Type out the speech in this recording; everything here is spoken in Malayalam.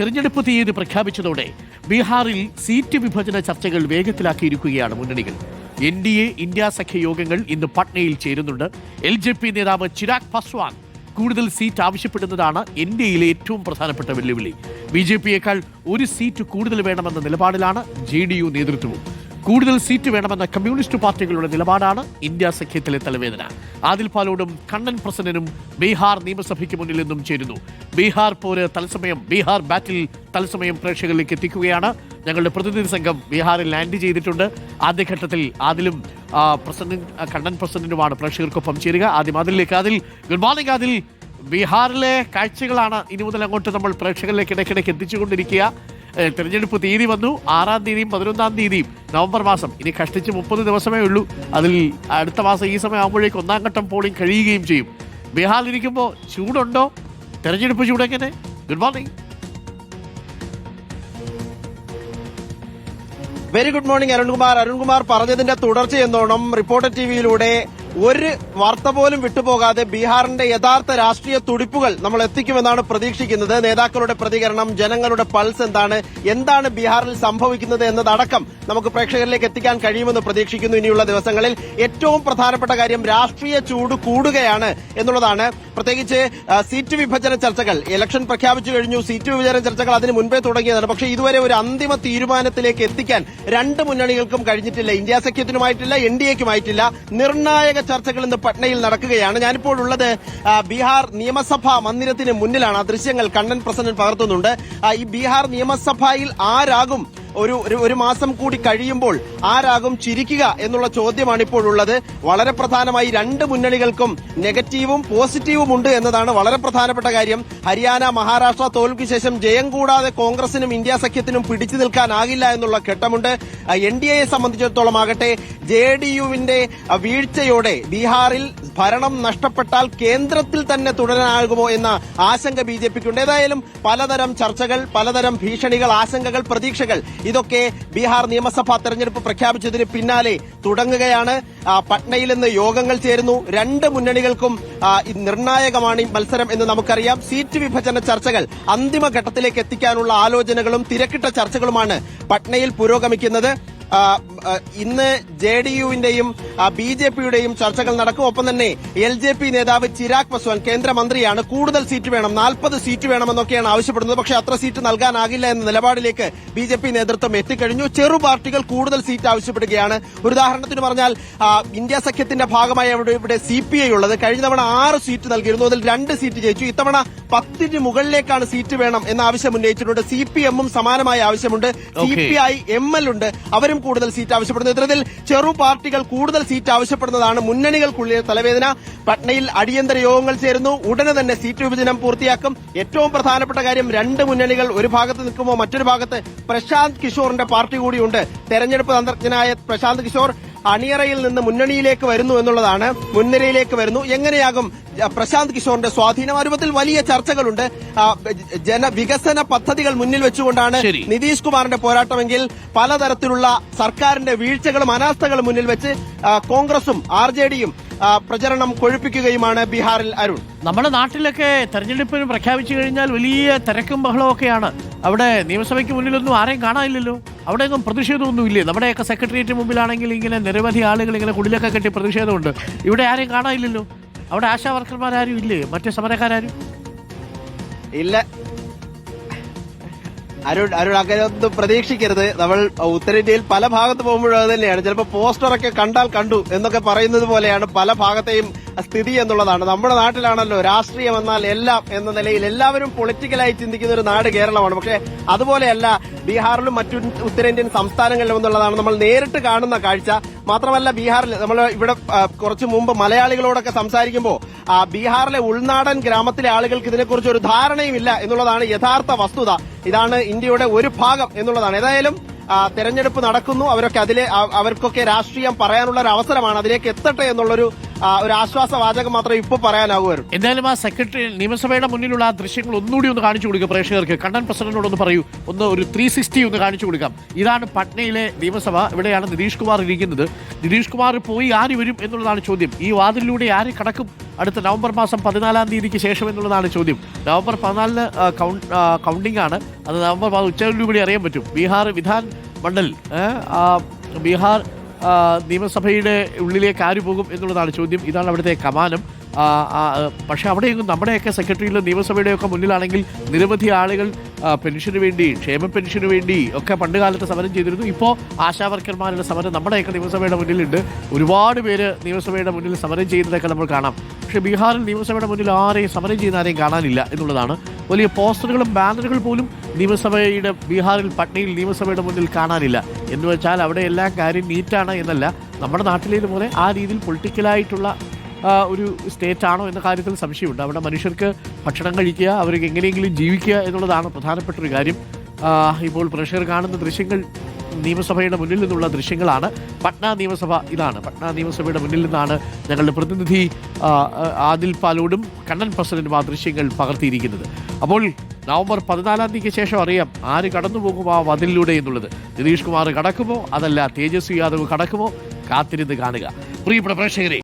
തിരഞ്ഞെടുപ്പ് തീയതി പ്രഖ്യാപിച്ചതോടെ ബീഹാറിൽ സീറ്റ് വിഭജന ചർച്ചകൾ വേഗത്തിലാക്കിയിരിക്കുകയാണ് മുന്നണികൾ. എൻ ഡി എ ഇന്ത്യ സഖ്യ യോഗങ്ങൾ ഇന്ന് പട്നയിൽ ചേരുന്നുണ്ട്. എൽ ജെ പി നേതാവ് ചിരാഗ് പസ്വാൻ കൂടുതൽ സീറ്റ് ആവശ്യപ്പെടുന്നതാണ് എൻ ഡി എയിലെ ഏറ്റവും പ്രധാനപ്പെട്ട വെല്ലുവിളി. ബി ജെ പിയേക്കാൾ ഒരു സീറ്റ് കൂടുതൽ വേണമെന്ന നിലപാടിലാണ് ജെ ഡി യു നേതൃത്വവും. കൂടുതൽ സീറ്റ് വേണമെന്ന കമ്മ്യൂണിസ്റ്റ് പാർട്ടികളുടെ നിലപാടാണ് ഇന്ത്യ സഖ്യത്തിലെ തലവേദന. ആദിൽ പാലോടും കണ്ണൻ പ്രസന്നനും ബീഹാർ നിയമസഭയ്ക്ക് മുന്നിൽ നിന്നും ചേരുന്നു. ബീഹാർ പോര് തത്സമയം ബീഹാർ ബാറ്റിൽ തത്സമയം പ്രേക്ഷകരിലേക്ക് എത്തിക്കുകയാണ്. ഞങ്ങളുടെ പ്രതിനിധി സംഘം ബീഹാറിൽ ലാൻഡ് ചെയ്തിട്ടുണ്ട്. ആദ്യഘട്ടത്തിൽ ആദിലും പ്രസന്നൻ കണ്ണൻ പ്രസന്നനുമാണ് പ്രേക്ഷകർക്കൊപ്പം ചേരുക. ആദ്യം അതിലേക്ക് അതിൽ ഗുഡ് മോർണിംഗ് അതിൽ ബീഹാറിലെ കാഴ്ചകളാണ് ഇനി മുതൽ അങ്ങോട്ട് നമ്മൾ പ്രേക്ഷകരിലേക്ക് ഇടയ്ക്കിടയ്ക്ക് എത്തിച്ചുകൊണ്ടിരിക്കുക. തെരഞ്ഞെടുപ്പ് തീയതി വന്നു. ആറാം തീയതിയും പതിനൊന്നാം തീയതിയും നവംബർ മാസം. ഇനി കഷ്ടിച്ച് മുപ്പത് ദിവസമേ ഉള്ളൂ. അതിൽ അടുത്ത മാസം ഈ സമയം ആകുമ്പോഴേക്ക് ഒന്നാം ഘട്ടം പോളിംഗ് കഴിയുകയും ചെയ്യും. ബീഹാറിലിരിക്കുമ്പോൾ ചൂടുണ്ടോ? തെരഞ്ഞെടുപ്പ് ചൂടെങ്ങനെ? Good morning very good morning Arunkumar. Arunkumar പറഞ്ഞതിന്റെ തുടർച്ചയെന്നോണം റിപ്പോർട്ടർ റിപ്പോർട്ടർ ടിവിയിലൂടെ ഒരു വാർത്ത പോലും വിട്ടുപോകാതെ ബീഹാറിന്റെ യഥാർത്ഥ രാഷ്ട്രീയ തുടിപ്പുകൾ നമ്മൾ എത്തിക്കുമെന്നാണ് പ്രതീക്ഷിക്കുന്നത്. നേതാക്കളുടെ പ്രതികരണം ജനങ്ങളുടെ പൾസ് എന്താണ് എന്താണ് ബീഹാറിൽ സംഭവിക്കുന്നത് എന്നതടക്കം നമുക്ക് പ്രേക്ഷകരിലേക്ക് എത്തിക്കാൻ കഴിയുമെന്ന് പ്രതീക്ഷിക്കുന്നു ഇനിയുള്ള ദിവസങ്ങളിൽ. ഏറ്റവും പ്രധാനപ്പെട്ട കാര്യം രാഷ്ട്രീയ ചൂട് കൂടുകയാണ് എന്നുള്ളതാണ് പ്രത്യേകിച്ച് സീറ്റ് വിഭജന ചർച്ചകൾ. ഇലക്ഷൻ പ്രഖ്യാപിച്ചു കഴിഞ്ഞു. സീറ്റ് വിഭജന ചർച്ചകൾ അതിന് മുൻപേ തുടങ്ങിയതാണ്. പക്ഷേ ഇതുവരെ ഒരു അന്തിമ തീരുമാനത്തിലേക്ക് എത്തിക്കാൻ രണ്ട് മുന്നണികൾക്കും കഴിഞ്ഞിട്ടില്ല. ഇന്ത്യ സഖ്യത്തിനുമായിട്ടില്ല എൻ ഡി എക്കുമായിട്ടില്ല. നിർണായക ചർച്ചകൾ ഇന്ന് പട്നയിൽ നടക്കുകയാണ്. ഞാനിപ്പോൾ ഉള്ളത് ബീഹാർ നിയമസഭാ മന്ദിരത്തിന് മുന്നിലാണ്. ആ ദൃശ്യങ്ങൾ കണ്ണൻ പ്രസന്നൻ പകർത്തുന്നുണ്ട്. ഈ ബീഹാർ നിയമസഭയിൽ ആരാകും ഒരു ഒരു- മാസം കൂടി കഴിയുമ്പോൾ ആരാകും ചിരിക്കുക എന്നുള്ള ചോദ്യമാണ് ഇപ്പോൾ ഉള്ളത് വളരെ പ്രധാനമായി രണ്ട് മുന്നണികൾക്കും നെഗറ്റീവും പോസിറ്റീവും ഉണ്ട് എന്നതാണ് വളരെ പ്രധാനപ്പെട്ട കാര്യം. ഹരിയാന മഹാരാഷ്ട്ര തോൽവിക്ക് ശേഷം ജയം കൂടാതെ കോൺഗ്രസിനും ഇന്ത്യ സഖ്യത്തിനും പിടിച്ചു നിൽക്കാനാകില്ല എന്നുള്ള ഘട്ടമുണ്ട്. എൻ ഡി എയെ സംബന്ധിച്ചിടത്തോളം ആകട്ടെ ജെ ഡി യുവിന്റെ വീഴ്ചയോടെ ബീഹാറിൽ ഭരണം നഷ്ടപ്പെട്ടാൽ കേന്ദ്രത്തിൽ തന്നെ തുടരാനാകുമോ എന്ന ആശങ്ക ബി ജെ പിക്കുണ്ട്. ഏതായാലും പലതരം ചർച്ചകൾ പലതരം ഭീഷണികൾ ആശങ്കകൾ പ്രതീക്ഷകൾ ഇതൊക്കെ ബീഹാർ നിയമസഭാ തെരഞ്ഞെടുപ്പ് പ്രഖ്യാപിച്ചതിന് പിന്നാലെ തുടങ്ങുകയാണ്. പട്നയിൽ നിന്ന് യോഗങ്ങൾ ചേരുന്നു. രണ്ട് മുന്നണികൾക്കും നിർണായകമാണ് ഈ മത്സരം എന്ന് നമുക്കറിയാം. സീറ്റ് വിഭജന ചർച്ചകൾ അന്തിമഘട്ടത്തിലേക്ക് എത്തിക്കാനുള്ള ആലോചനകളും തിരക്കിട്ട ചർച്ചകളുമാണ് പട്നയിൽ പുരോഗമിക്കുന്നത്. ഇന്ന് ജെ ഡി യുവിന്റെയും ബി ജെ പിയുടെയും ചർച്ചകൾ നടക്കും. ഒപ്പം തന്നെ എൽ ജെ പി നേതാവ് ചിരാഗ് പസ്വാൻ കേന്ദ്രമന്ത്രിയാണ്. കൂടുതൽ സീറ്റ് വേണം നാൽപ്പത് സീറ്റ് വേണമെന്നൊക്കെയാണ് ആവശ്യപ്പെടുന്നത്. പക്ഷേ അത്ര സീറ്റ് നൽകാനാകില്ല എന്ന നിലപാടിലേക്ക് ബി ജെ പി നേതൃത്വം എത്തിക്കഴിഞ്ഞു. ചെറു പാർട്ടികൾ കൂടുതൽ സീറ്റ് ആവശ്യപ്പെടുകയാണ്. ഒരു ഉദാഹരണത്തിന് പറഞ്ഞാൽ ഇന്ത്യ സഖ്യത്തിന്റെ ഭാഗമായ അവിടെ ഇവിടെ സി പി ഐ ഉള്ളത്. കഴിഞ്ഞ തവണ ആറ് സീറ്റ് നൽകിയിരുന്നു. അതിൽ രണ്ട് സീറ്റ് ജയിച്ചു. ഇത്തവണ പത്തിന് മുകളിലേക്കാണ് സീറ്റ് വേണം എന്ന ആവശ്യം ഉന്നയിച്ചിട്ടുണ്ട്. സി പി എമ്മും സമാനമായ ആവശ്യമുണ്ട്. C. P I M L ഉണ്ട്. അവരും കൂടുതൽ സീറ്റ് ആവശ്യപ്പെടുന്നു ഇത്തരത്തിൽ ചെറു പാർട്ടികൾ കൂടുതൽ സീറ്റ് ആവശ്യപ്പെടുന്നതാണ് മുന്നണികൾക്കുള്ളിലെ തലവേദന. പട്നയിൽ അടിയന്തര യോഗങ്ങൾ ചേരുന്നു. ഉടനെ തന്നെ സീറ്റ് വിഭജനം പൂർത്തിയാക്കും. ഏറ്റവും പ്രധാനപ്പെട്ട കാര്യം രണ്ട് മുന്നണികൾ ഒരു ഭാഗത്ത് നിൽക്കുമ്പോൾ മറ്റൊരു ഭാഗത്ത് പ്രശാന്ത് കിഷോറിന്റെ പാർട്ടി കൂടിയുണ്ട്. തെരഞ്ഞെടുപ്പ് തന്ത്രജ്ഞനായ പ്രശാന്ത് കിഷോർ അണിയറയിൽ നിന്ന് മുന്നണിയിലേക്ക് വരുന്നു എന്നുള്ളതാണ് മുൻനിരയിലേക്ക് വരുന്നു. എങ്ങനെയാകും പ്രശാന്ത് കിഷോറിന്റെ സ്വാധീനം? ആ രൂപത്തിൽ വലിയ ചർച്ചകളുണ്ട്. ജന വികസന ജനവികസന പദ്ധതികൾ മുന്നിൽ വെച്ചുകൊണ്ടാണ്. നിതീഷ് കുമാറിന്റെ പോരാട്ടമെങ്കിൽ പലതരത്തിലുള്ള സർക്കാരിന്റെ വീഴ്ചകളും അനാസ്ഥകളും മുന്നിൽ വെച്ച് കോൺഗ്രസും ആർ ജെ ഡിയും പ്രചരണം കൊഴുപ്പിക്കുകയുമാണ് ബീഹാറിൽ അരുൺ. നമ്മുടെ നാട്ടിലൊക്കെ തെരഞ്ഞെടുപ്പിന് പ്രഖ്യാപിച്ചു കഴിഞ്ഞാൽ വലിയ തിരക്കും ബഹളവും ഒക്കെയാണ് അവിടെ നിയമസഭയ്ക്ക് മുന്നിലൊന്നും ആരെയും കാണാനില്ലല്ലോ. അവിടെ ഒന്നും പ്രതിഷേധമൊന്നും ഇല്ലേ നമ്മുടെയൊക്കെ സെക്രട്ടേറിയറ്റ് മുമ്പിലാണെങ്കിൽ ഇങ്ങനെ നിരവധി ആളുകൾ ഇങ്ങനെ കുടിലൊക്കെ കെട്ടി പ്രതിഷേധമുണ്ട്. ഇവിടെ ആരെയും കാണാനില്ലല്ലോ. അവിടെ ആശാ വർക്കർമാരും ഇല്ലേ? മറ്റു സമരക്കാരും ഇല്ല. അരുൺ അരുൺ അങ്ങനെ ഒന്നും പ്രതീക്ഷിക്കരുത്. നമ്മൾ ഉത്തരേന്ത്യയിൽ പല ഭാഗത്ത് പോകുമ്പോഴും അത് തന്നെയാണ്. ചിലപ്പോൾ പോസ്റ്ററൊക്കെ കണ്ടാൽ കണ്ടു എന്നൊക്കെ പറയുന്നത് പോലെയാണ് പല ഭാഗത്തെയും സ്ഥിതി എന്നുള്ളതാണ്. നമ്മുടെ നാട്ടിലാണല്ലോ രാഷ്ട്രീയം എന്നാൽ എല്ലാം എന്ന നിലയിൽ എല്ലാവരും പൊളിറ്റിക്കലായി ചിന്തിക്കുന്ന ഒരു നാട് കേരളമാണ്. പക്ഷേ അതുപോലെയല്ല ബീഹാറിലും മറ്റു ഉത്തരേന്ത്യൻ സംസ്ഥാനങ്ങളിലും എന്നുള്ളതാണ് നമ്മൾ നേരിട്ട് കാണുന്ന കാഴ്ച. മാത്രമല്ല ബീഹാറിൽ നമ്മൾ ഇവിടെ കുറച്ചു മുമ്പ് മലയാളികളോടൊക്കെ സംസാരിക്കുമ്പോൾ ബീഹാറിലെ ഉൾനാടൻ ഗ്രാമത്തിലെ ആളുകൾക്ക് ഇതിനെക്കുറിച്ച് ഒരു ധാരണയുമില്ല എന്നുള്ളതാണ് യഥാർത്ഥ വസ്തുത. ഇതാണ് ഇന്ത്യയുടെ ഒരു ഭാഗം എന്നുള്ളതാണ്. ഏതായാലും തെരഞ്ഞെടുപ്പ് നടക്കുന്നു. അവരൊക്കെ അതിലെ അവർക്കൊക്കെ രാഷ്ട്രീയം പറയാനുള്ള ഒരു അവസരമാണ് അതിലേക്ക് എത്തട്ടെ എന്നുള്ളൊരു ഒരു ആശ്വാസ വാചകം മാത്രമേ ഇപ്പൊ പറയാനാകുമായിരുന്നു എന്തായാലും ആ സെക്രട്ടറി നിയമസഭയുടെ മുന്നിലുള്ള ആ ദൃശ്യങ്ങൾ ഒന്നുകൂടി ഒന്ന് കാണിച്ചു കൊടുക്കുക പ്രേക്ഷകർക്ക്. കണ്ണൻ പ്രസിഡന്റിനോട് ഒന്ന് പറയൂ. ഒന്ന് ഒരു ത്രീ സിക്സ്റ്റി ഒന്ന് കാണിച്ചു കൊടുക്കാം. ഇതാണ് പട്നയിലെ നിയമസഭ. ഇവിടെയാണ് നിതീഷ് കുമാർ ഇരിക്കുന്നത്. നിതീഷ് കുമാർ പോയി ആര് വരും എന്നുള്ളതാണ് ചോദ്യം. ഈ വാതിലിലൂടെ ആര് കടക്കും? അടുത്ത നവംബർ മാസം പതിനാലാം തീയതിക്ക് ശേഷം എന്നുള്ളതാണ് ചോദ്യം. നവംബർ പതിനാലിന് കൗണ്ടിംഗ് ആണ്. അത് നവംബർ ഉച്ചയോടുകൂടി അറിയാൻ പറ്റും. ബീഹാർ വിധാൻ മണ്ഡൽ ബീഹാർ നിയമസഭയുടെ ഉള്ളിലേക്ക് ആര് പോകും എന്നുള്ളതാണ് ചോദ്യം. ഇതാണ് അവിടുത്തെ കമാനം. പക്ഷേ അവിടെയൊക്കെ നമ്മുടെയൊക്കെ സെക്രട്ടറിയിലും നിയമസഭയുടെയൊക്കെ മുന്നിലാണെങ്കിൽ നിരവധി ആളുകൾ പെൻഷന് വേണ്ടി ക്ഷേമ പെൻഷന് വേണ്ടി ഒക്കെ പണ്ട് കാലത്ത് സമരം ചെയ്തിരുന്നു. ഇപ്പോൾ ആശാവർക്കർമാരുടെ സമരം നമ്മുടെയൊക്കെ നിയമസഭയുടെ മുന്നിലുണ്ട്. ഒരുപാട് പേര് നിയമസഭയുടെ മുന്നിൽ സമരം ചെയ്യുന്നതൊക്കെ നമ്മൾ കാണാം. പക്ഷേ ബീഹാറിൽ നിയമസഭയുടെ മുന്നിൽ ആരെയും സമരം ചെയ്യുന്ന ആരെയും കാണാനില്ല എന്നുള്ളതാണ്. വലിയ പോസ്റ്ററുകളും ബാനറുകൾ പോലും നിയമസഭയുടെ ബീഹാറിൽ പട്നയിൽ നിയമസഭയുടെ മുന്നിൽ കാണാനില്ല. എന്ന് വെച്ചാൽ അവിടെ എല്ലാ കാര്യം നീറ്റാണ് എന്നല്ല. നമ്മുടെ നാട്ടിലേതുപോലെ ആ രീതിയിൽ പൊളിറ്റിക്കലായിട്ടുള്ള ഒരു സ്റ്റേറ്റ് ആണോ എന്ന കാര്യത്തിൽ സംശയമുണ്ട്. അവിടെ മനുഷ്യർക്ക് ഭക്ഷണം കഴിക്കുക അവർക്ക് എങ്ങനെയെങ്കിലും ജീവിക്കുക എന്നുള്ളതാണ് പ്രധാനപ്പെട്ട ഒരു കാര്യം. ഇപ്പോൾ പ്രഷർ കാണുന്ന ദൃശ്യങ്ങൾ നിയമസഭയുടെ മുന്നിൽ നിന്നുള്ള ദൃശ്യങ്ങളാണ്. പട്ന നിയമസഭ ഇതാണ്. പട്ന നിയമസഭയുടെ മുന്നിൽ നിന്നാണ് ഞങ്ങളുടെ പ്രതിനിധി ആദിൽ പാലോടും കണ്ണൻ പ്രസിഡന്റും ആ ദൃശ്യങ്ങൾ പകർത്തിയിരിക്കുന്നത്. അപ്പോൾ നവംബർ പതിനാലാം തീയതിക്ക് ശേഷം അറിയാം ആര് കടന്നു പോകും ആ വതിലിലൂടെ എന്നുള്ളത്. നിതീഷ് കുമാർ കടക്കുമോ? അതല്ല തേജസ്വി യാദവ് കടക്കുമോ? കാത്തിരുന്ന് കാണുക. പ്രിയപ്പെട്ട പ്രേക്ഷകരെ